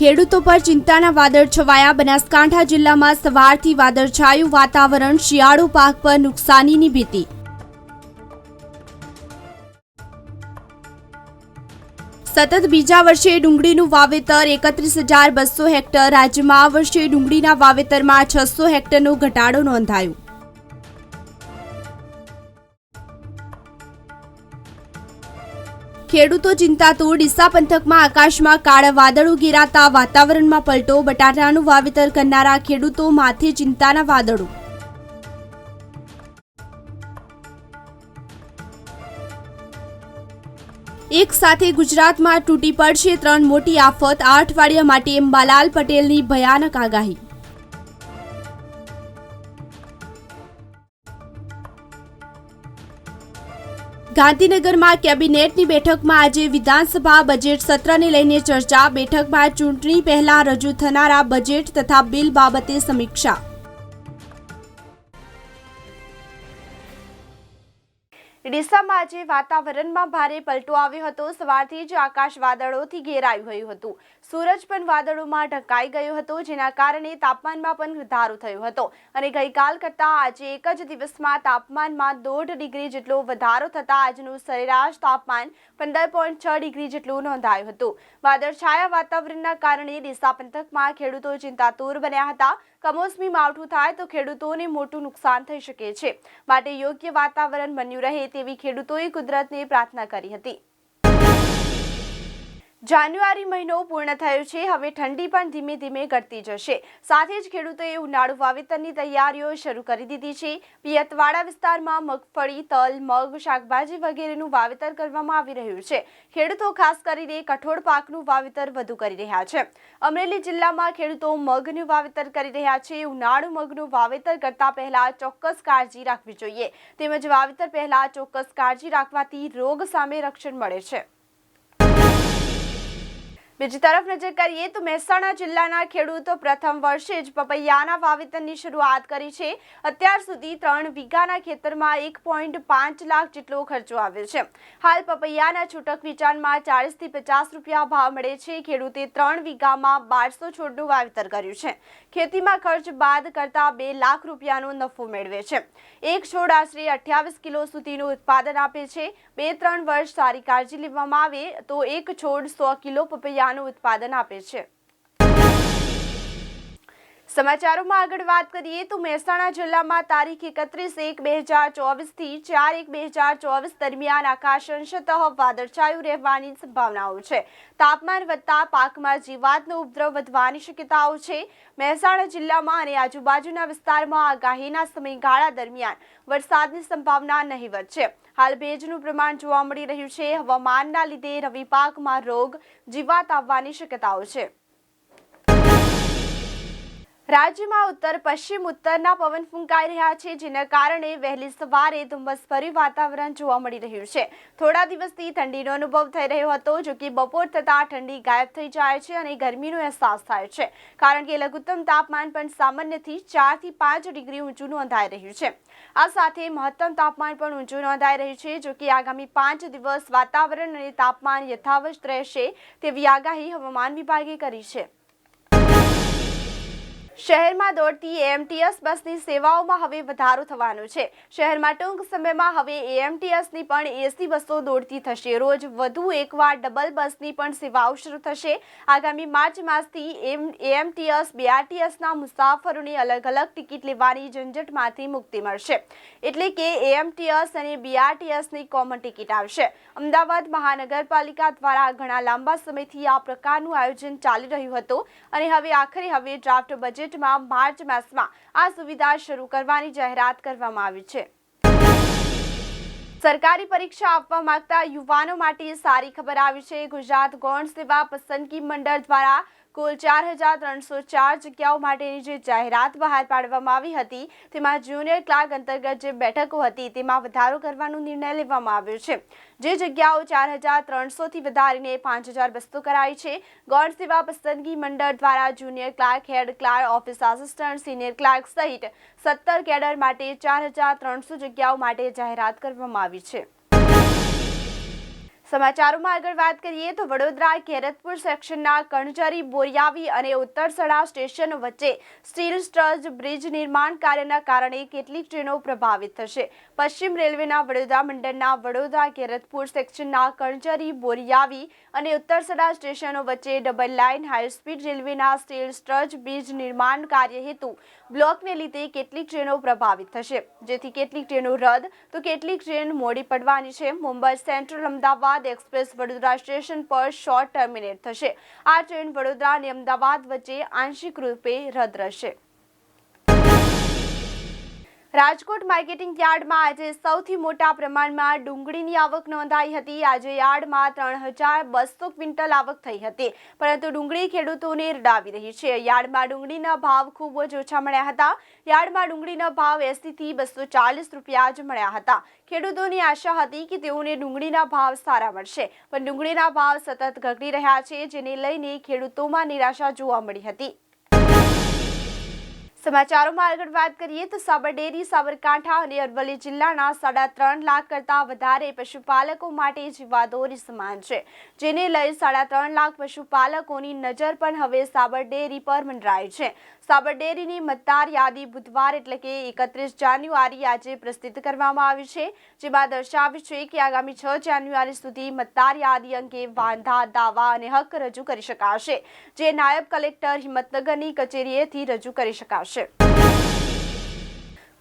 ખેડૂતો પર ચિંતાના વાદળ છવાયા. બનાસકાંઠા જિલ્લામાં સવારથી વાદળછાયું વાતાવરણ, શિયાળુ પાક પર નુકસાનીની ભીતિ. સતત બીજા વર્ષે ડુંગળીનું વાવેતર એકત્રીસ હજાર બસો હેક્ટર. રાજ્યમાં આ વર્ષે ડુંગળીના વાવેતરમાં છસો હેક્ટરનો ઘટાડો નોંધાયો. ખેડૂતો ચિંતાતુર ડીસા પંથકમાં આકાશમાં કાળા વાદળો ઘેરાતા વાતાવરણમાં પલટો, બટાટાનું વાવેતર કરનારા ખેડૂતો માથે ચિંતાના વાદળો. એક સાથે ગુજરાતમાં તૂટી પડશે ત્રણ મોટી આફત, આ માટે અંબાલાલ પટેલની ભયાનક આગાહી. ગાંધીનગરમાં કેબિનેટની બેઠકમાં આજે વિધાનસભા બજેટ સત્રને લઈને ચર્ચા. બેઠકમાં ચૂંટણી પહેલા રજૂ થનારા બજેટ તથા બિલ બાબતે સમીક્ષા. ડીસામાં આજે વાતાવરણમાં ભારે પલટો આવ્યો હતો. સવારથી જ આકાશ વાદળોથી ઘેરાયું ગયું હતું. સૂરજ પણ વાદળોમાં ઢંકાઈ ગયો હતો, જેના કારણે તાપમાનમાં પણ વધારો થયો હતો. અને ગઈકાલ કરતાં આજે એક જ દિવસમાં તાપમાનમાં દોઢ ડિગ્રી જેટલો વધારો થતાં આજનું સરેરાશ તાપમાન પંદર પોઈન્ટ છ ડિગ્રી જેટલું નોંધાયું હતું. વાદળછાયા વાતાવરણના કારણે ડીસા પંથકમાં ખેડૂતો ચિંતાતુર બન્યા હતા. કમોસમી માવઠું થાય તો ખેડૂતોને મોટું નુકસાન થઈ શકે છે. માટે યોગ્ય વાતાવરણ બન્યું રહે તેવી ખેડૂતોએ કુદરતને પ્રાર્થના કરી હતી. જાન્યુઆરી મહિનો પૂર્ણ થયો છે. હવે ઠંડી પણ ધીમે ધીમે ઘટતી જશે. સાથે જ ખેડૂતોએ ઉનાળુ વાવેતરની તૈયારીઓ શરૂ કરી દીધી છે. પિયતવાડા વિસ્તારમાં મગફળી, તલ, મગ, શાકભાજી વગેરેનું વાવેતર કરવામાં આવી રહ્યું છે. ખેડૂતો ખાસ કરીને કઠોળ પાકનું વાવેતર વધુ કરી રહ્યા છે. અમરેલી જિલ્લામાં ખેડૂતો મગનું વાવેતર કરી રહ્યા છે. ઉનાળુ મગનું વાવેતર કરતા પહેલા ચોક્કસ કાળજી રાખવી જોઈએ. તેમજ વાવેતર પહેલા ચોક્કસ કાળજી રાખવાથી રોગ સામે રક્ષણ મળે છે. બીજી તરફ નજર કરીએ તો મહેસાણા જિલ્લાના ખેડૂતો પ્રથમ વર્ષે જ પપૈયાના વાવેતરની શરૂઆત કરી છે. અત્યાર સુધી ત્રણ વીઘાના ખેતરમાં એક પોઈન્ટ પાંચ લાખ જેટલો ખર્ચો આવ્યો છે. હાલ પપૈયાના છૂટક વેચાણમાં ચાળીસથી પચાસ રૂપિયા ભાવ મળે છે. ખેડૂતે ત્રણ વીઘામાં બારસો છોડનું વાવેતર કર્યું છે. ખેતીમાં ખર્ચ બાદ કરતા બે લાખ રૂપિયાનો નફો મેળવે છે. એક છોડ આશરે અઠ્યાવીસ કિલો સુધીનું ઉત્પાદન આપે છે. બે, ત્રણ વર્ષ સારી કાળજી લેવામાં આવે તો એક છોડ સો કિલો પપૈયાનું ઉત્પાદન આપે છે. સમાચારોમાં આગળ વાત કરીએ તો મહેસાણા જિલ્લામાં તારીખ એકત્રીસ એક બે હજાર ચોવીસથી ચાર એક બે હજાર ચોવીસ દરમિયાન આકાશ અંશતઃ વાદળછાયું રહેવાની સંભાવનાઓ છે. તાપમાન વધતા પાકમાં જીવાતનો ઉપદ્રવ વધવાની શક્યતાઓ છે. મહેસાણા જિલ્લામાં અને આજુબાજુના વિસ્તારમાં આગાહીના સમયગાળા દરમિયાન વરસાદની સંભાવના નહીવત છે. હાલ ભેજનું પ્રમાણ જોવા મળી રહ્યું છે. હવામાનના લીધે રવિ પાકમાં રોગ જીવાત આવવાની શક્યતાઓ છે. રાજ્યમાં ઉત્તર, પશ્ચિમ ઉત્તરના પવન ફૂંકાઈ રહ્યા છે, જેના કારણે વહેલી સવારે ધુમ્મસભર્યું વાતાવરણ જોવા મળી રહ્યું છે. થોડા દિવસથી ઠંડીનો અનુભવ થઈ રહ્યો હતો, જો કે બપોર થતાં ઠંડી ગાયબ થઈ જાય છે અને ગરમીનો અહેસાસ થાય છે. કારણ કે લઘુત્તમ તાપમાન પણ સામાન્યથી ચારથી પાંચ ડિગ્રી ઊંચું નોંધાઈ રહ્યું છે. આ સાથે મહત્તમ તાપમાન પણ ઊંચું નોંધાઈ રહ્યું છે, જો કે આગામી પાંચ દિવસ વાતાવરણ અને તાપમાન યથાવત રહેશે તેવી આગાહી હવામાન વિભાગે કરી છે. શહેરમાં દોડતી એએમટીએસ બસની સેવાઓમાં હવે વધારો થવાનો છે. શહેરમાં ટૂંક સમયમાં હવે એએમટીએસની પણ એસી બસો દોડતી થશે. રોજ વધુ એકવાર ડબલ બસની પણ સેવાઓ શરૂ થશે. આગામી માર્ચ માસથી એમ, એએમટીએસ, બીઆરટીએસના મુસાફરોને અલગ અલગ ટિકિટ લેવાની ઝંઝટમાંથી મુક્તિ મળશે. એટલે કે એએમટીએસ અને બીઆરટીએસની કોમન ટિકિટ આવશે. અમદાવાદ મહાનગરપાલિકા દ્વારા ઘણા લાંબા સમયથી આ પ્રકારનું આયોજન ચાલી રહ્યું હતું અને હવે આખરે હવે ડ્રાફ્ટ બજેટ બજેટમાં માર્ચ માસમાં આ સુવિધા શરૂ કરવાની જાહેરાત કરવામાં આવી છે. સરકારી પરીક્ષા આપવા માંગતા યુવાનો માટે સારી ખબર આવી છે. ગુજરાત ગૌણ સેવા પસંદગી મંડળ દ્વારા કુલ ચાર હજાર ત્રણસો ચાર જગ્યાઓ માટેની જે જાહેરાત બહાર પાડવામાં આવી હતી, તેમાં જુનિયર ક્લાર્ક અંતર્ગત જે બેઠકો હતી, તેમાં વધારો કરવાનો નિર્ણય લેવામાં આવ્યો છે. જે જગ્યાઓ ચાર હજાર ત્રણસોથી વધારીને પાંચ હજાર બસો કરાઈ છે. ગૌણ સેવા પસંદગી મંડળ દ્વારા junior clerk head clerk office assistant senior clerk સહિત સત્તર કેડર માટે ચાર હજાર ત્રણસો જગ્યાઓ માટે જાહેરાત કરવામાં આવી છે. સમાચારોમાં આગળ વાત કરીએ તો વડોદરા કેરતપુર સેક્શનના કણજરી, બોરિયાવી અને ઉત્તરસડા સ્ટેશન વચ્ચે સ્ટીલ સ્ટ્રજ બ્રિજ નિર્માણ કાર્યના કારણે કેટલીક ટ્રેનો પ્રભાવિત થશે. પશ્ચિમ રેલવેના વડોદરા મંડળના વડોદરા કેરતપુર સેક્શનના કણજરી, બોરિયાવી અને ઉત્તરસડા સ્ટેશનો વચ્ચે ડબલ લાઇન હાઈસ્પીડ રેલવેના સ્ટીલ સ્ટ્રજ બ્રિજ નિર્માણ કાર્ય હેતુ બ્લોકને લીધે કેટલીક ટ્રેનો પ્રભાવિત થશે. જેથી કેટલીક ટ્રેનો રદ, તો કેટલીક ટ્રેન મોડી પડવાની છે. Mumbai central Ahmedabad express Vadodara station પર શોર્ટ ટર્મિનેટ થશે. આ ટ્રેન વડોદરા અને અમદાવાદ વચ્ચે આંશિક રૂપે રદ રહેશે. રાજકોટ માર્કેટિંગ યાર્ડમાં આજે સૌથી મોટા પ્રમાણમાં ડુંગળીની આવક નોંધાઈ હતી. આજે યાર્ડમાં ત્રણ હજાર બસો ક્વિન્ટલ આવક થઈ હતી. પરંતુ ડુંગળી ખેડૂતોને રડાવી રહી છે. યાર્ડમાં ડુંગળીના ભાવ ખૂબ જ ઓછા મળ્યા હતા. યાર્ડમાં ડુંગળીના ભાવ એસીથી બસો ચાલીસ રૂપિયા જ મળ્યા હતા. ખેડૂતોની આશા હતી કે તેઓને ડુંગળીના ભાવ સારા મળશે. પણ ડુંગળીના ભાવ સતત ઘટી રહ્યા છે, જેને લઈને ખેડૂતોમાં નિરાશા જોવા મળી હતી. સમાચારોમાં આગળ વાત કરીએ તો સાબરડેરી સાબરકાંઠા અને અરવલ્લી જિલ્લાના સાડા ત્રણ લાખ કરતાં વધારે પશુપાલકો માટે જીવાદોરી સમાન છે, જેને લઈ સાડા ત્રણ લાખ પશુપાલકોની નજર પણ હવે સાબરડેરી પર મંડરાય છે. સાબરડેરીની મતદાર યાદી બુધવાર એટલે કે એકત્રીસ જાન્યુઆરી આજે પ્રસિદ્ધ કરવામાં આવી છે, જેમાં દર્શાવ્યું છે કે આગામી છ જાન્યુઆરી સુધી મતદાર યાદી અંગે વાંધા, દાવા અને હક રજૂ કરી શકાશે, જે નાયબ કલેક્ટર હિંમતનગરની કચેરીએથી રજૂ કરી શકાશે.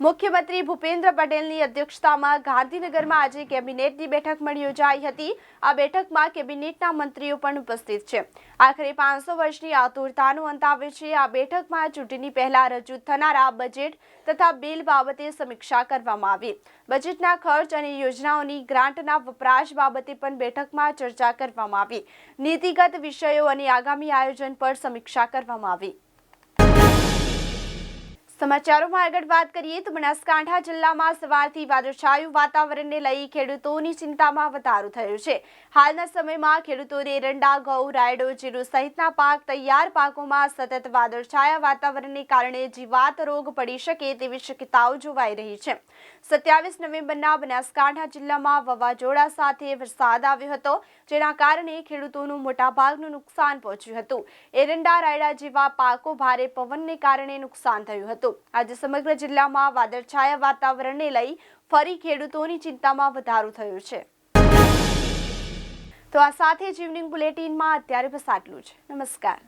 મુખ્યમંત્રી ભૂપેન્દ્ર પટેલની અધ્યક્ષતામાં ગાંધીનગરમાં આજે કેબિનેટની બેઠક મળી યોજાઈ હતી. આ બેઠકમાં કેબિનેટના મંત્રીઓ પણ ઉપસ્થિત છે. આખરે પાંચસો વર્ષની આતુરતાનો અંત આવે છે. આ બેઠકમાં ચૂંટણી પહેલા રજૂ થનારા બજેટ તથા બિલ બાબતે સમીક્ષા કરવામાં આવી. બજેટના ખર્ચ અને યોજનાઓની ગ્રાન્ટના વપરાશ બાબતે પણ બેઠકમાં ચર્ચા કરવામાં આવી. નીતિગત વિષયો અને આગામી આયોજન પર સમીક્ષા કરવામાં આવી. સમાચારોમાં આગળ વાત કરીએ તો બનાસકાંઠા જિલ્લામાં સવારથી વાદળછાયું વાતાવરણને લઈ ખેડૂતોની ચિંતામાં વધારો થયો છે. હાલના સમયમાં ખેડૂતોને એરંડા, ઘઉં, રાયડો, જીરું સહિતના પાક, તૈયાર પાકોમાં સતત વાદળછાયા વાતાવરણને કારણે જીવાત રોગ પડી શકે તેવી શક્યતાઓ જોવાઈ રહી છે. સત્યાવીસ નવેમ્બરના બનાસકાંઠા જિલ્લામાં વાવાઝોડા સાથે વરસાદ આવ્યો હતો, જેના કારણે ખેડૂતોનું મોટાભાગનું નુકસાન પહોંચ્યું હતું. એરંડા, રાયડા જેવા પાકો ભારે પવનને કારણે નુકસાન થયું હતું. આજે સમગ્ર જિલ્લામાં વાદળછાયા વાતાવરણને લઈ ફરી ખેડૂતોની ચિંતામાં વધારો થયો છે. તો આ સાથે જ ઇવનિંગ બુલેટિનમાં અત્યારે બસ આટલું છે નમસ્કાર.